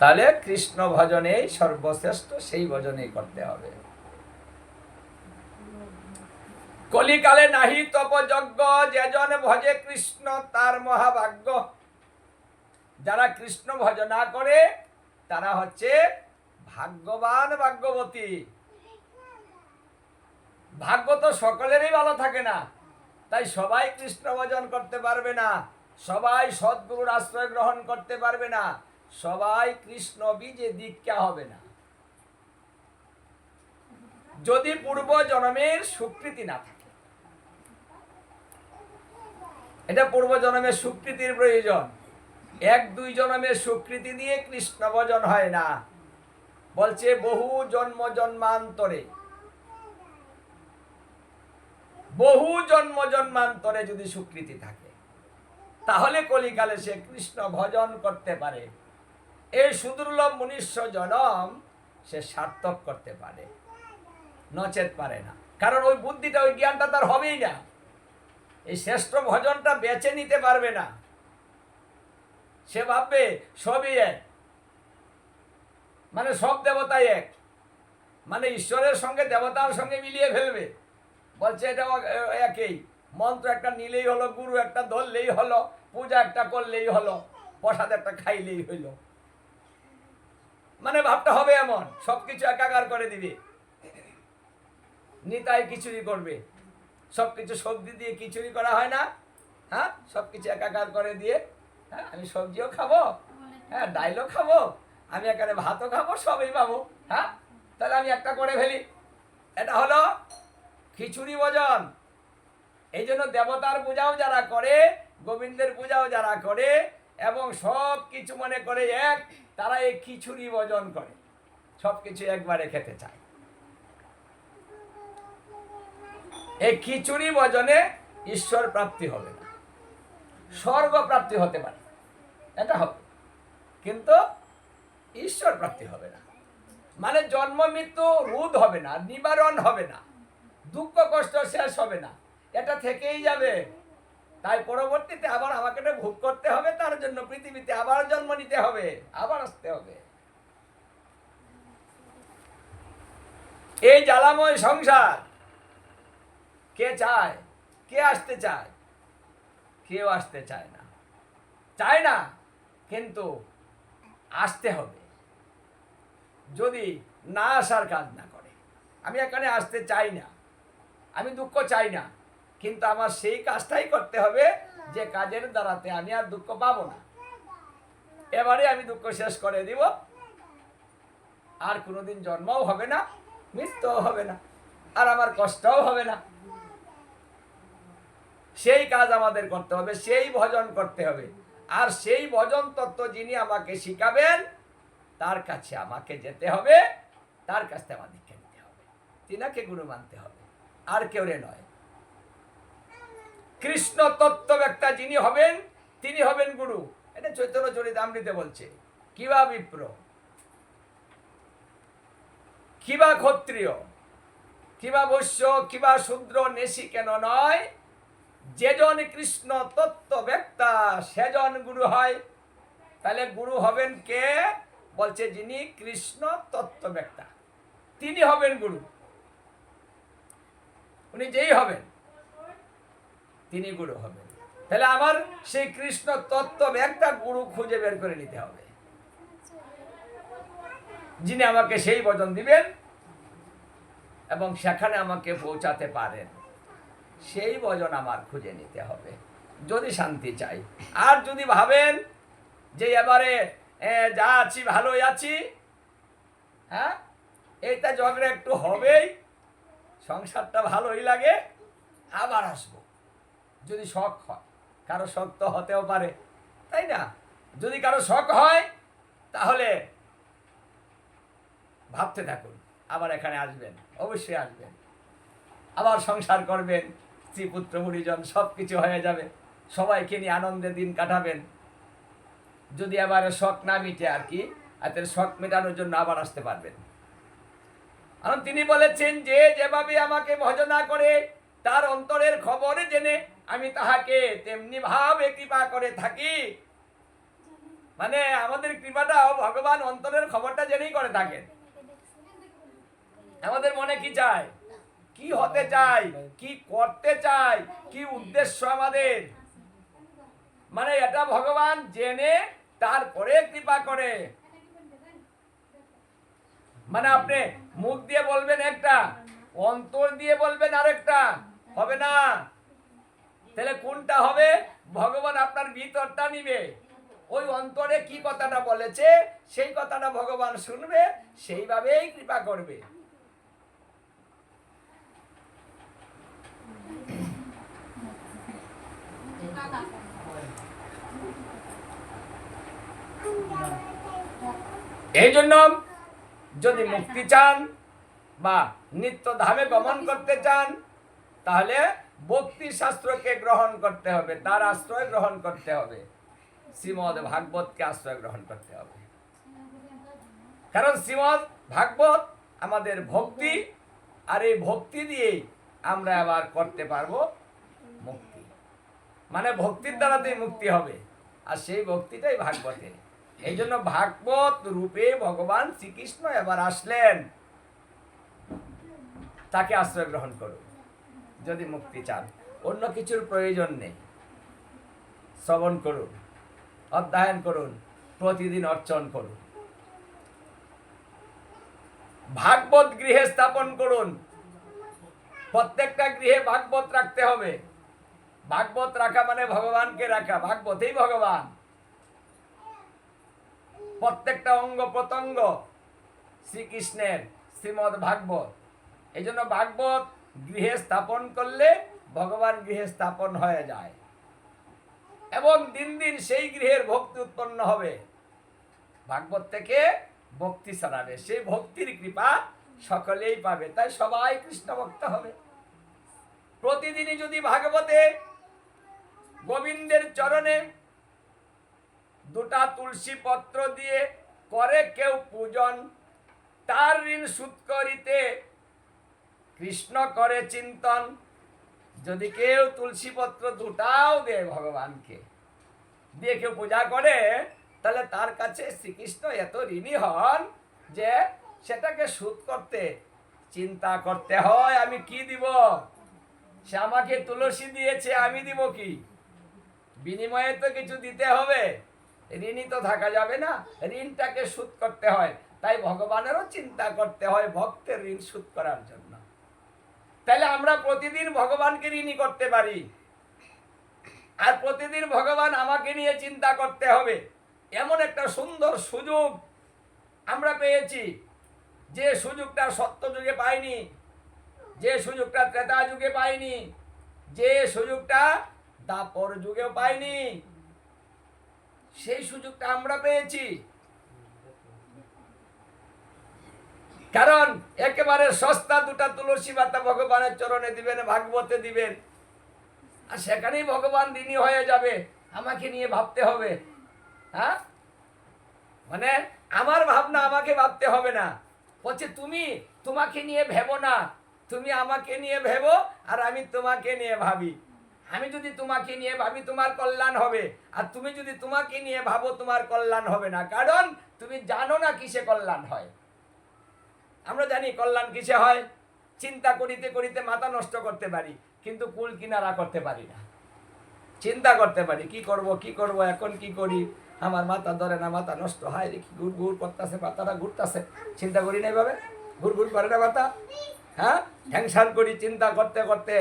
তাহলে কৃষ্ণ ভজনেই সর্বশ্রেষ্ঠ সেই ভজনেই করতে হবে। কলিকালে নাহি তপযজ্ঞ যেজন ভজে কৃষ্ণ, তার মহাভাগ্য। যারা কৃষ্ণ ভজনা করে, তারা হচ্ছে ভাগ্যবান ভাগ্যবতী। ভাগ্য তো সকলেরই ভালো থাকে না। তাই সবাই কৃষ্ণ ভজন করতে পারবে না। সবাই সদ্গুরুর আশ্রয় গ্রহণ করতে পারবে না। সবাই কৃষ্ণ বীজে দীক্ষা হবে না। যদি পূর্ব জন্মের স্বীকৃতি না থাকে। এটা পূর্ব জন্মের স্বীকৃতির প্রয়োজন। এক দুই জন্মের স্বীকৃতি দিয়ে কৃষ্ণ ভজন হয় না। বলছে বহু জন্ম জন্মান্তরে। বহু জন্ম জন্মান্তরে যদি স্বীকৃতি থাকে, তাহলে কলিকালে সে কৃষ্ণ ভজন করতে পারে। এই সুদুর্লভ মনুষ্য জনম সে সার্থক করতে পারে, নচেত পারে না। কারণ ওই বুদ্ধিটা, ওই জ্ঞানটা তার হবেই না। এই শ্রেষ্ঠ ভজনটা বেছে নিতে পারবে না। সে ভাববে, সবই এক। মানে সব দেবতাই এক। মানে ঈশ্বরের সঙ্গে, দেবতার সঙ্গে মিলিয়ে ফেলবে। বলছে এটা একই। মন্ত্র একটা নিলেই হলো, গুরু একটা ধরলেই হলো, পূজা একটা করলেই হলো, প্রসাদ একটা খাইলেই হইল। মানে ভাবটা হবে এমন, সবকিছু একাকার করে দিবে। নিতাই খিচুড়ি করবে। সবকিছু সবজি দিয়ে খিচুড়ি করা হয় না হ্যাঁ? সবকিছু একাকার করে দিয়ে হ্যাঁ? আমি সবজিও খাব হ্যাঁ? ডাইলও খাব, আমি এখানে ভাতও খাব, সবই পাবো হ্যাঁ? তাহলে আমি একটা করে ফেলি। এটা হলো খিচুড়ি ভোজন। এই জন্য দেবতার পূজাও যারা করে, গোবিন্দের পূজাও যারা করে এবং সব কিছু মনে করে এক, তারা এই খিচুড়ি ভোজন করে। সব কিছু একবারে খেতে চায়। এই খিচুড়ি ভজনে ঈশ্বর প্রাপ্তি হবে না। স্বর্গ প্রাপ্তি হতে পারে। এটা হবে। কিন্তু ঈশ্বর প্রাপ্তি হবে না। মানে জন্ম, মৃত্যু, রোধ হবে না, নিবারণ হবে না। দুঃখ, কষ্ট শেষ হবে না। এটা থেকেই যাবে। তাই পরবর্তীতে আবার আমাকে ভোগ করতে হবে, তার জন্য পৃথিবীতে আবার জন্ম নিতে হবে, আবার আসতে হবে। এই জ্বালাময় সংসার, কে চায়, কে আসতে চায়, কেউ আসতে চায় না। চায় না, কিন্তু আসতে হবে। যদি না আসার কাজ না করে, আমি এখানে আসতে চাই না, আমি দুঃখ চাই না কিন্তু আমার সেই কাজটাই করতে হবে যে কাজের দ্বারাতে আমি আর দুঃখ পাবো না। এবারে আমি দুঃখ শেষ করে দিব। আর কোনোদিন জন্মও হবে না, মৃত্যুও হবে না, আর আমার কষ্টও হবে না। সেই কাজ আমাদের করতে হবে, সেই ভজন করতে হবে। আর সেই ভজন তত্ত্ব যিনি আমাকে শিখাবেন, তার কাছে আমাকে যেতে হবে, তার কাছ দীক্ষা নিতে হবে। তিনাকে গুরু মানতে হবে, আর কেউ রে নয়। কৃষ্ণ তত্ত্ব একটা যিনি হবেন, তিনি হবেন গুরু। এটা চৈতন্য চরিতামৃতে বলছে। কিবা বিপ্র। কিবা ক্ষত্রিয়। কিবা বৈশ্য, কিবা শূদ্র, নেশি কেন নয়? যেজন কৃষ্ণ তত্ত্ব ব্যক্তা সেজন গুরু হয়। তাহলে গুরু হবেন কে? বলছে যিনি কৃষ্ণ তত্ত্ব ব্যক্তা তিনি হবেন গুরু। উনি যেই হবেন। তিনি গুরু হবেন। তাহলে আমার সেই কৃষ্ণ তত্ত্ব একটা গুরু খুঁজে বের করে নিতে হবে। যিনি আমাকে সেই বচন দিবেন এবং সেখানে আমাকে পৌঁছাতে পারেন, সেই ভজন আমার খুঁজে নিতে হবে। যদি শান্তি চাই। আর যদি ভাবেন যে এবারে যা আছি, ভালোই আছি হ্যাঁ? এইটা ঝগড়া একটু হবেই, সংসারটা ভালোই লাগে, আবার আসব। যদি শখ হয়, কারও শখ তো হতেও পারে, তাই না? যদি কারও শখ হয়, তাহলে ভাবতে থাকুন, আবার এখানে আসবেন, অবশ্যই আসবেন। আবার সংসার করবেন, স্ত্রী, পুত্র পরিজন সব কিছু হয়ে যাবে, সবাইকে নিয়ে আনন্দে দিন কাটাবেন। যদি আবার শখ না মিটে আর কি, আর শখ মেটানোর জন্য আবার আসতে পারবেন। কারণ তিনি বলেছেন, যে যেভাবে আমাকে ভজনা করে, তার অন্তরের খবর জেনে আমি তাহাকে তেমনি ভাবে কৃপা করে থাকি। মানে আমাদের কৃপাটাও ভগবান অন্তরের খবরটা জেনেই করে থাকেন। আমাদের মনে কি চায়? কি হতে চাই কি করতে চাই কি উদ্দেশ্য আমাদের? মানে এটা ভগবান জেনে তারপরে কৃপা করে। মানে আপনি মুখ দিয়ে বলবেন একটা, অন্তর দিয়ে বলবেন আরেকটা, হবে না? তাহলে কোনটা হবে? ভগবান আপনার ভিতরটা নিবে। ওই অন্তরে কি কথাটা বলেছে? সেই কথাটা ভগবান শুনবে, সেইভাবেই কৃপা করবে। এই জন্য যদি মুক্তি চান বা নিত্য ধামে গমন করতে চান, তাহলে ভক্তি শাস্ত্রকে গ্রহণ করতে হবে, তার আশ্রয় গ্রহণ করতে হবে। শ্রীমদ ভাগবতকে আশ্রয় গ্রহণ করতে হবে। কারণ শ্রীমদ ভাগবত আমাদের ভক্তি, আর এই ভক্তি দিয়েই আমরা আবার করতে পারব মুক্তি। মানে ভক্তির দ্বারাতেই মুক্তি হবে, আর সেই ভক্তিটাই ভাগবতে। এই জন্য ভাগবত রূপে ভগবান শ্রীকৃষ্ণ এবার আসলেন। তাকে আশ্রয় গ্রহণ করুন। যদি মুক্তি চান। অন্য কিছুর প্রয়োজন নেই। শ্রবণ করুন, অধ্যয়ন করুন, প্রতিদিন অর্চন করুন। ভাগবত গৃহে স্থাপন করুন। প্রত্যেকটা গৃহে ভাগবত রাখতে হবে। ভাগবত রাখা মানে ভগবানকে রাখা। ভাগবতেই ভগবান। প্রত্যেকটা অঙ্গ প্রত্যঙ্গ শ্রীকৃষ্ণের শ্রীমদ ভাগবত। এই জন্য ভাগবত গৃহে স্থাপন করলে ভগবান গৃহে স্থাপন হয়ে যায়। এবং দিন দিন সেই গৃহের ভক্তি উৎপন্ন হবে। ভাগবত থেকে ভক্তি ছড়াবে। সেই ভক্তির কৃপা সকলেই পাবে। তাই সবাই কৃষ্ণ ভক্ত হবে। প্রতিদিনই যদি ভাগবতে গোবিন্দের চরণে দুটা তুলসী পত্র দিয়ে করে কেউ পূজন, তার ঋণ সুদ করিতে কৃষ্ণ করে চিন্তন। যদি কেউ তুলসী পত্র দুটাও দেয় ভগবানকে, দিয়ে কেউ পূজা করে, তাহলে তার কাছে শ্রীকৃষ্ণ এত ঋণী হন যে সেটাকে সুদ করতে, চিন্তা করতে হয়, আমি কি দিব? সে আমাকে তুলসী দিয়েছে, আমি দিব কি? বিনিময়ে তো কিছু দিতে হবে। ঋণী তো থাকা যাবে না, ঋণটাকে সুদ করতে হয়। তাই ভগবানেরও চিন্তা করতে হয়, ভক্তের ঋণ সুদ করার জন্য। তাহলে আমরা প্রতিদিন ভগবানকে ঋণী করতে পারি। আর প্রতিদিন ভগবান আমাকে নিয়ে চিন্তা করতে হবে। এমন একটা সুন্দর সুযোগ আমরা পেয়েছি। যে সুযোগটা সত্য যুগে পাইনি, যে সুযোগটা ত্রেতা যুগে পাইনি, যে সুযোগটা দাপর যুগেও পাইনি। সেই সুযোগটা আমরা পেয়েছি। কারণ একেবারে সস্তা দুটা তুলসী পাতা ভগবানের চরণে দিবেন, ভাগবতে দিবেন। আর সেখানেই ভগবান ঋণী হয়ে যাবে, আমাকে নিয়ে ভাবতে হবে। হ্যাঁ? মানে আমার ভাবনা আমাকে ভাবতে হবে না। বলছে, তুমি তোমাকে নিয়ে ভেবো না। তুমি আমাকে নিয়ে ভেবো আর আমি তোমাকে নিয়ে ভাবি। আমি যদি তোমাকে নিয়ে ভাবি, তোমার কল্যাণ হবে। আর তুমি যদি তোমাকে নিয়ে ভাবো, তোমার কল্যাণ হবে না। কারণ তুমি জানো না কিসে কল্যাণ হয়। আমরা জানি কল্যাণ কিসে হয়? চিন্তা করিতে করিতে মাথা নষ্ট করতে পারি, কিন্তু কুল কিনারা করতে পারি না। চিন্তা করতে পারি, কি করব কি করব, এখন কি করি? আমার মাথা ধরে না, মাথা নষ্ট হয় দেখি, ঘুর ঘুর করতেছে পাতাটা ঘুরতেছে। চিন্তা করি না এভাবে? ঘুর ঘুর করে না মাথা? হ্যাঁ? টেনশন করি, চিন্তা করতে করতে